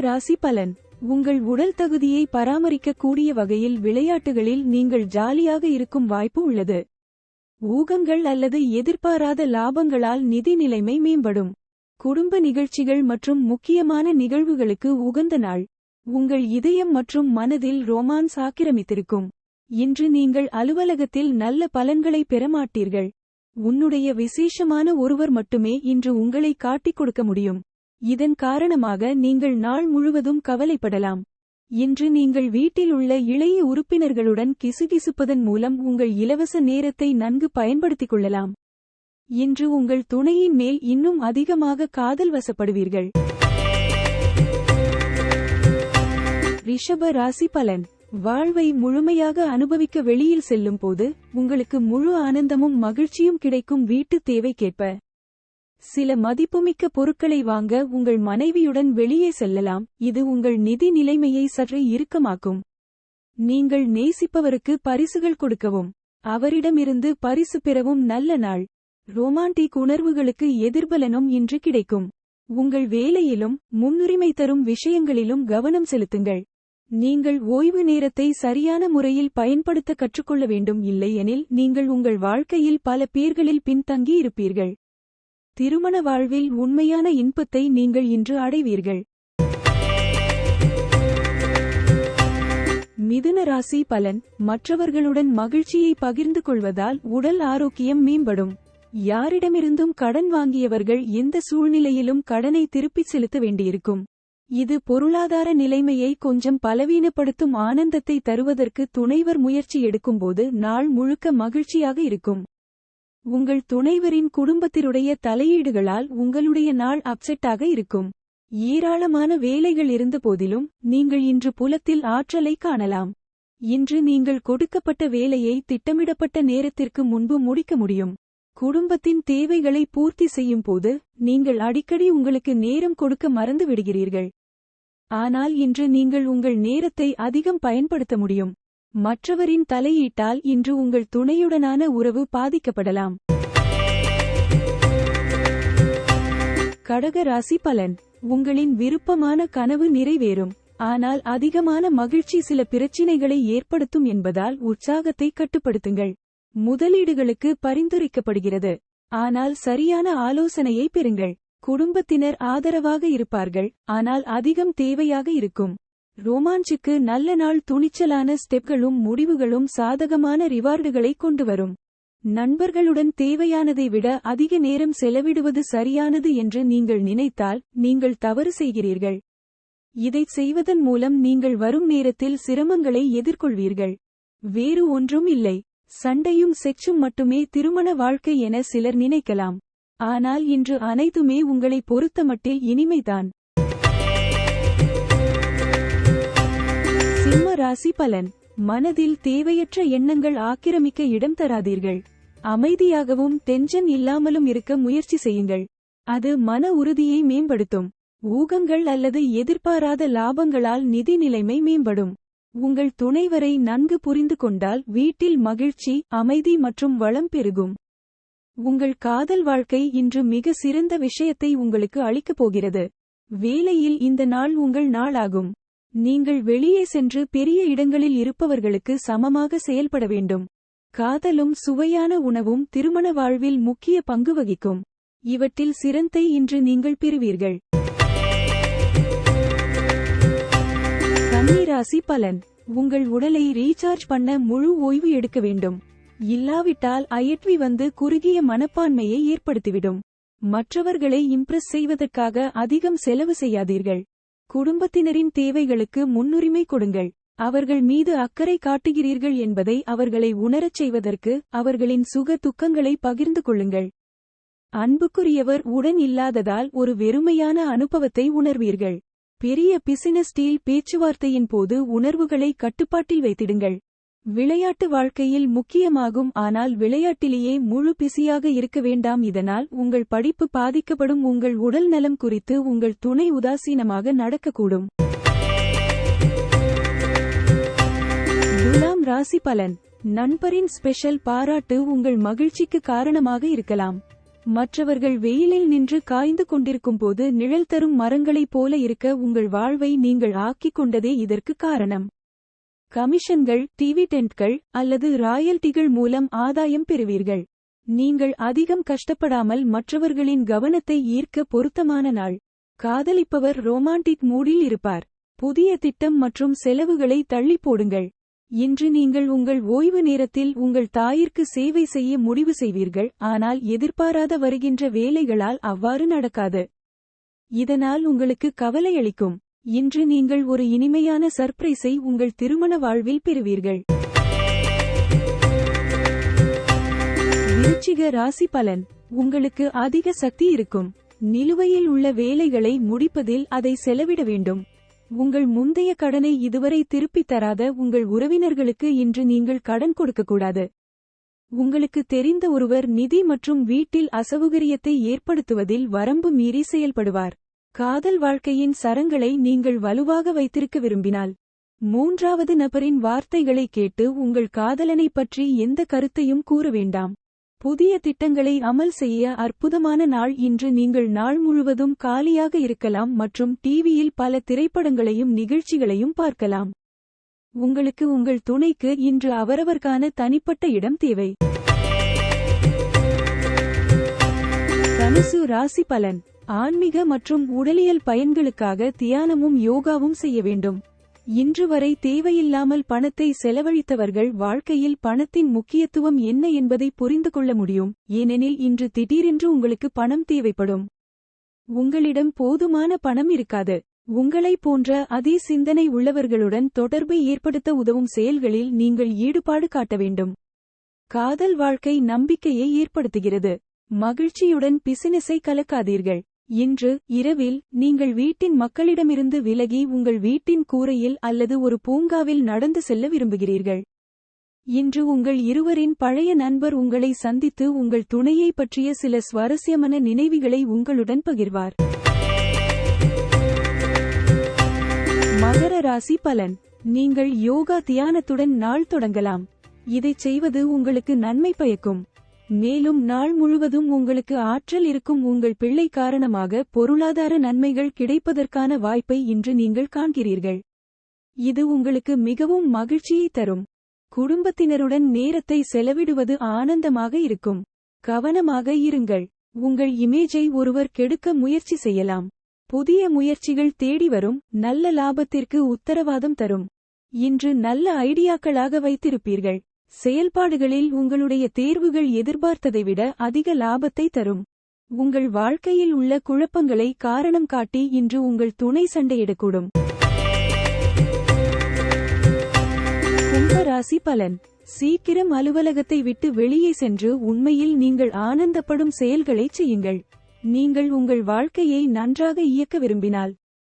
ராசி பலன். உங்கள் உடல் தகுதியை பராமரிக்க கூடிய வகையில் விளையாட்டுகளில் நீங்கள் ஜாலியாக இருக்கும் வாய்ப்பு உள்ளது. ஊகங்கள் அல்லது எதிர்பாராத லாபங்களால் நிதி நிலைமை மேம்படும். குடும்ப நிகழ்ச்சிகள் மற்றும் முக்கியமான நிகழ்வுகளுக்கு உகந்த நாள். உங்கள் இதயம் மற்றும் மனதில் ரோமான்ஸ் ஆக்கிரமித்திருக்கும். இன்று நீங்கள் அலுவலகத்தில் நல்ல பலன்களை பெற மாட்டீர்கள் உன்னுடைய விசேஷமான ஒருவர் மட்டுமே இன்று உங்களை காட்டிக் கொடுக்க முடியும். இதன் காரணமாக நீங்கள் நாள் முழுவதும் கவலைப்படலாம். இன்று நீங்கள் வீட்டில் உள்ள இளைய உறுப்பினர்களுடன் கிசுகிசுப்பதன் மூலம் உங்கள் இலவச நேரத்தை நன்கு பயன்படுத்திக் கொள்ளலாம் இன்று உங்கள் துணையின் மேல் இன்னும் அதிகமாக காதல் வசப்படுவீர்கள். ரிஷப ராசி பலன். வாழ்வை முழுமையாக அனுபவிக்க வெளியில் செல்லும் போது உங்களுக்கு முழு ஆனந்தமும் மகிழ்ச்சியும் கிடைக்கும் வீட்டு தேவைக்கேற்ப. சில மதிப்புமிக்க பொருட்களை வாங்க உங்கள் மனைவியுடன் வெளியே செல்லலாம். இது உங்கள் நிதி நிலைமையை சற்று இறுக்கமாக்கும். நீங்கள் நேசிப்பவருக்கு பரிசுகள் கொடுக்கவும். அவரிடமிருந்து பரிசு பெறவும் நல்ல நாள். ரொமாண்டிக் உணர்வுகளுக்கு எதிர்பலனும் இன்று கிடைக்கும். உங்கள் வேலையிலும் முன்னுரிமை தரும் விஷயங்களிலும் கவனம் செலுத்துங்கள். நீங்கள் ஓய்வு நேரத்தை சரியான முறையில் பயன்படுத்த கற்றுக்கொள்ள வேண்டும். இல்லையெனில் நீங்கள் உங்கள் வாழ்க்கையில் பல பேர்களில் பின்தங்கி இருப்பீர்கள் திருமண வாழ்வில் உண்மையான இன்பத்தை நீங்கள் இன்று அடைவீர்கள். மிதுன ராசி பலன். மற்றவர்களுடன் மகிழ்ச்சியை பகிர்ந்து கொள்வதால் உடல் ஆரோக்கியம் மேம்படும். யாரிடமிருந்தும் கடன் வாங்கியவர்கள் எந்த சூழ்நிலையிலும் கடனை திருப்பிச் செலுத்த வேண்டியிருக்கும். இது பொருளாதார நிலைமையை கொஞ்சம் பலவீனப்படுத்தும் ஆனந்தத்தை தருவதற்கு துணைவர் முயற்சி எடுக்கும்போது நாள் முழுக்க மகிழ்ச்சியாக இருக்கும். உங்கள் துணைவரின் குடும்பத்தினுடைய தலையீடுகளால் உங்களுடைய நாள் அப்செட்டாக இருக்கும். ஏராளமான வேலைகள் இருந்த போதிலும் நீங்கள் இன்று புலத்தில் ஆற்றலை காணலாம். இன்று நீங்கள் கொடுக்கப்பட்ட வேலையை திட்டமிடப்பட்ட நேரத்திற்கு முன்பு முடிக்க முடியும். குடும்பத்தின் தேவைகளை பூர்த்தி செய்யும் போது நீங்கள் அடிக்கடி உங்களுக்கு நேரம் கொடுக்க மறந்து விடுகிறீர்கள் ஆனால் இன்று நீங்கள் உங்கள் நேரத்தை அதிகம் பயன்படுத்த முடியும். மற்றவரின் தலையீட்டால் இன்று உங்கள் துணையுடனான உறவு பாதிக்கப்படலாம். கடக ராசி பலன். உங்களின் விருப்பமான கனவு நிறைவேறும். ஆனால் அதிகமான மகிழ்ச்சி சில பிரச்சினைகளை ஏற்படுத்தும் என்பதால் உற்சாகத்தை கட்டுப்படுத்துங்கள். முதலீடுகளுக்கு பரிந்துரைக்கப்படுகிறது. ஆனால் சரியான ஆலோசனையை பெறுங்கள். குடும்பத்தினர் ஆதரவாக இருப்பார்கள். ஆனால் அதிகம் தேவையாக இருக்கும். ரோமாஞ்சுக்கு நல்ல நாள் துணிச்சலான ஸ்டெப்களும் முடிவுகளும் சாதகமான ரிவார்டுகளை கொண்டுவரும். நண்பர்களுடன் தேவையானதை விட அதிக நேரம் செலவிடுவது சரியானது என்று நீங்கள் நினைத்தால் நீங்கள் தவறு செய்கிறீர்கள். இதைச் செய்வதன் மூலம் நீங்கள் வரும் நேரத்தில் சிரமங்களை எதிர்கொள்வீர்கள். வேறு ஒன்றும் இல்லை. சண்டையும் செச்சும் மட்டுமே திருமண வாழ்க்கை என சிலர் நினைக்கலாம். ஆனால் இன்று அனைத்துமே உங்களை பொறுத்தமட்டில் இனிமைதான். சிம்ம ராசி பலன். மனதில் தேவையற்ற எண்ணங்கள் ஆக்கிரமிக்க இடம் தராதீர்கள். அமைதியாகவும் டென்ஷன் இல்லாமலும் இருக்க முயற்சி செய்யுங்கள். அது மன உறுதியை மேம்படுத்தும். ஊகங்கள் அல்லது எதிர்பாராத லாபங்களால் நிதி நிலைமை மேம்படும். உங்கள் துணைவரை நன்கு புரிந்து கொண்டால் வீட்டில் மகிழ்ச்சி அமைதி மற்றும் வளம் பெருகும். உங்கள் காதல் வாழ்க்கை இன்று மிக சிறந்த விஷயத்தை உங்களுக்கு அளிக்கப் போகிறது. வேலையில் இந்த நாள் உங்கள் நாளாகும். நீங்கள் வெளியே சென்று பெரிய இடங்களில் இருப்பவர்களுக்கு சமமாக செயல்பட வேண்டும். காதலும் சுவையான உணவும் திருமண வாழ்வில் முக்கிய பங்கு வகிக்கும். இவற்றில் சிறந்தை இன்று நீங்கள் பெறுவீர்கள். கன்னிராசி பலன். உங்கள் உடலை ரீசார்ஜ் பண்ண முழு ஓய்வு எடுக்க வேண்டும். இல்லாவிட்டால் அயற்றி வந்து குறுகிய மனப்பான்மையை ஏற்படுத்திவிடும். மற்றவர்களை இம்ப்ரெஸ் செய்வதற்காக அதிகம் செலவு செய்யாதீர்கள். குடும்பத்தினரின் தேவைகளுக்கு முன்னுரிமை கொடுங்கள். அவர்கள் மீது அக்கறை காட்டுகிறீர்கள் என்பதை அவர்களை உணரச் செய்வதற்கு அவர்களின் சுக துக்கங்களை பகிர்ந்து கொள்ளுங்கள். அன்புக்குரியவர் உடன் இல்லாததால் ஒரு வெறுமையான அனுபவத்தை உணர்வீர்கள். பெரிய பிசினஸ் டீல் பேச்சுவார்த்தையின் போது உணர்வுகளை கட்டுப்பாட்டில் வைத்திடுங்கள். விளையாட்டு வாழ்க்கையில் முக்கியமாகும் ஆனால் விளையாட்டிலேயே முழு பிஸியாக இருக்க வேண்டாம். இதனால் உங்கள் படிப்பு பாதிக்கப்படும் உங்கள் உடல் நலம் குறித்து உங்கள் துணை உதாசீனமாக நடக்கக்கூடும். துலாம் ராசி பலன். நண்பரின் ஸ்பெஷல் பாராட்டு உங்கள் மகிழ்ச்சிக்கு காரணமாக இருக்கலாம். மற்றவர்கள் வெயிலில் நின்று காய்ந்து கொண்டிருக்கும்போது நிழல் தரும் மரங்களைப் போல இருக்க உங்கள் வாழ்வை நீங்கள் ஆக்கிக் கொண்டதே இதற்கு காரணம். கமிஷன்கள் டிவிடென்ட்கள் அல்லது ராயல்டிகள் மூலம் ஆதாயம் பெறுவீர்கள். நீங்கள் அதிகம் கஷ்டப்படாமல் மற்றவர்களின் கவனத்தை ஈர்க்க பொருத்தமான நாள். காதலிப்பவர் ரோமான்டிக் மூடில் இருப்பார். புதிய திட்டம் மற்றும் செலவுகளை தள்ளி போடுங்கள். இன்று நீங்கள் உங்கள் ஓய்வு நேரத்தில் உங்கள் தாயிற்கு சேவை செய்ய முடிவு செய்வீர்கள் ஆனால் எதிர்பாராத வருகின்ற வேலைகளால் அவ்வாறு நடக்காது. இதனால் உங்களுக்கு கவலையளிக்கும் இன்று நீங்கள் ஒரு இனிமையான சர்ப்ரைஸை உங்கள் திருமண வாழ்வில் பெறுவீர்கள். விருச்சிக ராசி பலன். உங்களுக்கு அதிக சக்தி இருக்கும். நிலுவையில் உள்ள வேலைகளை முடிப்பதில் அதை செலவிட வேண்டும். உங்கள் முந்தைய கடனை இதுவரை திருப்பித் தராத உங்கள் உறவினர்களுக்கு இன்று நீங்கள் கடன் கொடுக்கக்கூடாது உங்களுக்கு தெரிந்த ஒருவர் நிதி மற்றும் வீட்டில் அசௌகரியத்தை ஏற்படுத்துவதில் வரம்பு மீறி செயல்படுவார். காதல் வாழ்க்கையின் சரங்களை நீங்கள் வலுவாக வைத்திருக்க விரும்பினால். மூன்றாவது நபரின் வார்த்தைகளை கேட்டு உங்கள் காதலனை பற்றி எந்த கருத்தையும் கூற வேண்டாம். புதிய திட்டங்களை அமல் செய்ய அற்புதமான நாள் இன்று நீங்கள் நாள் முழுவதும் காலியாக இருக்கலாம் மற்றும் டிவியில் பல திரைப்படங்களையும் நிகழ்ச்சிகளையும் பார்க்கலாம். உங்களுக்கு உங்கள் துணைக்கு இன்று அவரவர்கான தனிப்பட்ட இடம் தேவை. தனுசு ராசி பலன். ஆன்மீக மற்றும் உடலியல் பயன்களுக்காக தியானமும் யோகாவும் செய்ய வேண்டும். இன்று வரை தேவையில்லாமல் பணத்தை செலவழித்தவர்கள் வாழ்க்கையில் பணத்தின் முக்கியத்துவம் என்ன என்பதை புரிந்து கொள்ள முடியும். ஏனெனில் இன்று திடீரென்று உங்களுக்கு பணம் தேவைப்படும். உங்களிடம் போதுமான பணம் இருக்காது. உங்களைப் போன்ற அதே சிந்தனை உள்ளவர்களுடன் தொடர்பை ஏற்படுத்த உதவும் செயல்களில் நீங்கள் ஈடுபாடு காட்ட வேண்டும். காதல் வாழ்க்கை நம்பிக்கையை ஏற்படுத்துகிறது. மகிழ்ச்சியுடன் பிசினஸை கலக்காதீர்கள். இன்று இரவில் நீங்கள் வீட்டின் மக்களிடமிருந்து விலகி உங்கள் வீட்டின் கூரையில் அல்லது ஒரு பூங்காவில் நடந்து செல்ல விரும்புகிறீர்கள். இன்று உங்கள் இருவரின் பழைய நண்பர் உங்களை சந்தித்து உங்கள் துணையை பற்றிய சில சுவாரஸ்யமான நினைவுகளை உங்களுடன் பகிர்வார். மகர ராசி பலன். நீங்கள் யோகா தியானத்துடன் நாள் தொடங்கலாம். இதைச் செய்வது உங்களுக்கு நன்மை பயக்கும். மேலும் நாள் முழுவதும் உங்களுக்கு ஆற்றல் இருக்கும் உங்கள் பிள்ளை காரணமாக பொருளாதார நன்மைகள் கிடைப்பதற்கான வாய்ப்பை இன்று நீங்கள் காண்கிறீர்கள். இது உங்களுக்கு மிகவும் மகிழ்ச்சியை தரும். குடும்பத்தினருடன் நேரத்தை செலவிடுவது ஆனந்தமாக இருக்கும். கவனமாக இருங்கள். உங்கள் இமேஜை ஒருவர் கெடுக்க முயற்சி செய்யலாம். புதிய முயற்சிகள் தேடி வரும். நல்ல லாபத்திற்கு உத்தரவாதம் தரும். இன்று நல்ல ஐடியாக்களாக வைத்திருப்பீர்கள். செயல்பாடுகளில் உங்களுடைய தேர்வுகள் எதிர்பார்த்ததை விட அதிக லாபத்தை தரும். உங்கள் வாழ்க்கையில் உள்ள குழப்பங்களை காரணம் காட்டி இன்று உங்கள் துணை சண்டையிடக்கூடும். கும்பராசி பலன். சீக்கிரம் அலுவலகத்தை விட்டு வெளியே சென்று உண்மையில் நீங்கள் ஆனந்தப்படும் செயல்களை செய்யுங்கள். நீங்கள் உங்கள் வாழ்க்கையை நன்றாக இயக்க விரும்பினால்.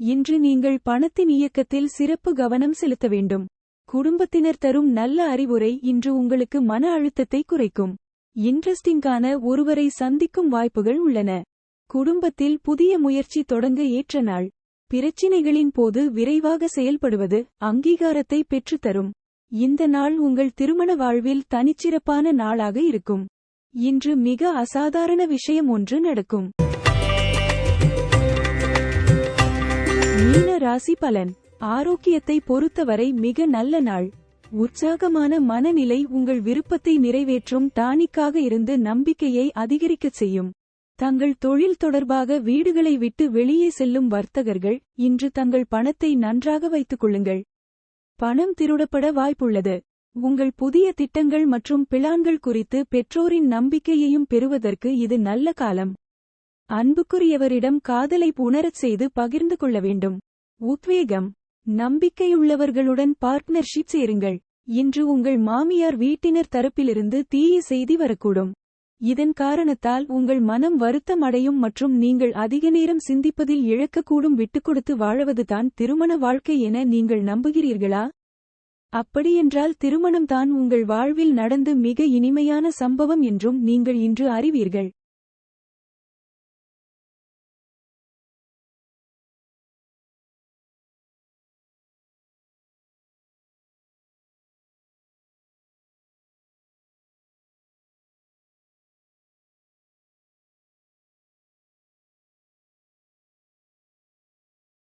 இன்று நீங்கள் பணத்தின் இயக்கத்தில் சிறப்பு கவனம் செலுத்த வேண்டும். குடும்பத்தினர் தரும் நல்ல அறிவுரை இன்று உங்களுக்கு மன அழுத்தத்தை குறைக்கும். இன்ட்ரெஸ்டிங்கான ஒருவரை சந்திக்கும் வாய்ப்புகள் உள்ளன. குடும்பத்தில் புதிய முயற்சி தொடங்க ஏற்ற நாள். பிரச்சினைகளின் போது விரைவாக செயல்படுவது அங்கீகாரத்தை பெற்றுத்தரும். இந்த நாள் உங்கள் திருமண வாழ்வில் தனிச்சிறப்பான நாளாக இருக்கும். இன்று மிக அசாதாரண விஷயம் ஒன்று நடக்கும். மீன ராசி பலன். ஆரோக்கியத்தை பொறுத்தவரை மிக நல்ல நாள். உற்சாகமான மனநிலை உங்கள் விருப்பத்தை நிறைவேற்றும் டானிக்காக இருந்து நம்பிக்கையை அதிகரிக்கச் செய்யும். தங்கள் தொழில் தொடர்பாக வீடுகளை விட்டு வெளியே செல்லும் வர்த்தகர்கள் இன்று தங்கள் பணத்தை நன்றாக வைத்துக் கொள்ளுங்கள். பணம் திருடப்பட வாய்ப்புள்ளது. உங்கள் புதிய திட்டங்கள் மற்றும் பிளான்கள் குறித்து பெற்றோரின் நம்பிக்கையையும் பெறுவதற்கு இது நல்ல காலம். அன்புக்குரியவரிடம் காதலை உணரச் செய்து பகிர்ந்து கொள்ள வேண்டும். உத்வேகம். நம்பிக்கையுள்ளவர்களுடன் பார்ட்னர்ஷிப் சேருங்கள். இன்று உங்கள் மாமியார் வீட்டினர் தரப்பிலிருந்து தீய செய்தி வரக்கூடும். இதன் காரணத்தால் உங்கள் மனம் வருத்தம் அடையும் மற்றும் நீங்கள் அதிக நேரம் சிந்திப்பதில் இழக்கக்கூடும் விட்டுக்கொடுத்து வாழவதுதான் திருமண வாழ்க்கை என நீங்கள் நம்புகிறீர்களா? அப்படியென்றால் திருமணம்தான் உங்கள் வாழ்வில் நடந்து மிக இனிமையான சம்பவம் என்றும் நீங்கள் இன்று அறிவீர்கள்.